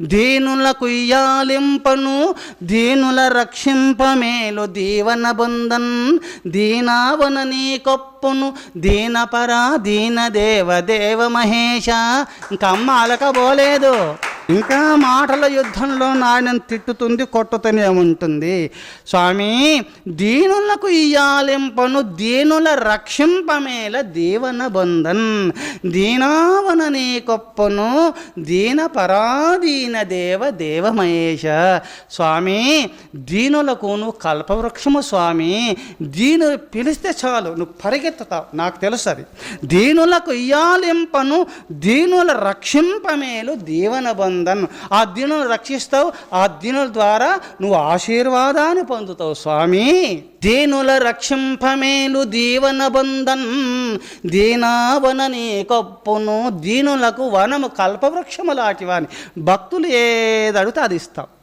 దీనులకు కుయ్యాలింపను దీనుల రక్షింపమేలు దీవన బంధన్ దీనావన నీ కొప్పును దీనపరా దీన దేవ దేవ మహేష. ఇంకా అమ్మ అలకబోలేదు ఇంకా మాటల యుద్ధంలో నాయనను తిట్టుతుంది కొట్టుతూనే ఉంటుంది. స్వామి దీనులకు ఇయ్యాలింపను దీనుల రక్షింపమేల దీవన బంధన్. దీనావన నీ కొప్పను దీన పరాధీన దేవ దేవమహేష స్వామి దీనులకు నువ్వు కల్పవృక్షము స్వామి దీను పిలిస్తే చాలు నువ్వు పరిగెత్తుతావు నాకు తెలుసు అది. దీనులకు ఇయ్యాలింపను దీనుల రక్షింపమేలు దీవన బంధన్. ఆ దీనులను రక్షిస్తావు ఆ దీనుల ద్వారా నువ్వు ఆశీర్వాదాన్ని పొందుతావు స్వామి. దీనుల రక్షింపమేలు దీవన బంధన్ దీనావన నీ కప్పును దీనులకు వనము కల్పవృక్షము లాంటివాని భక్తులు ఏదడితే అది ఇస్తావు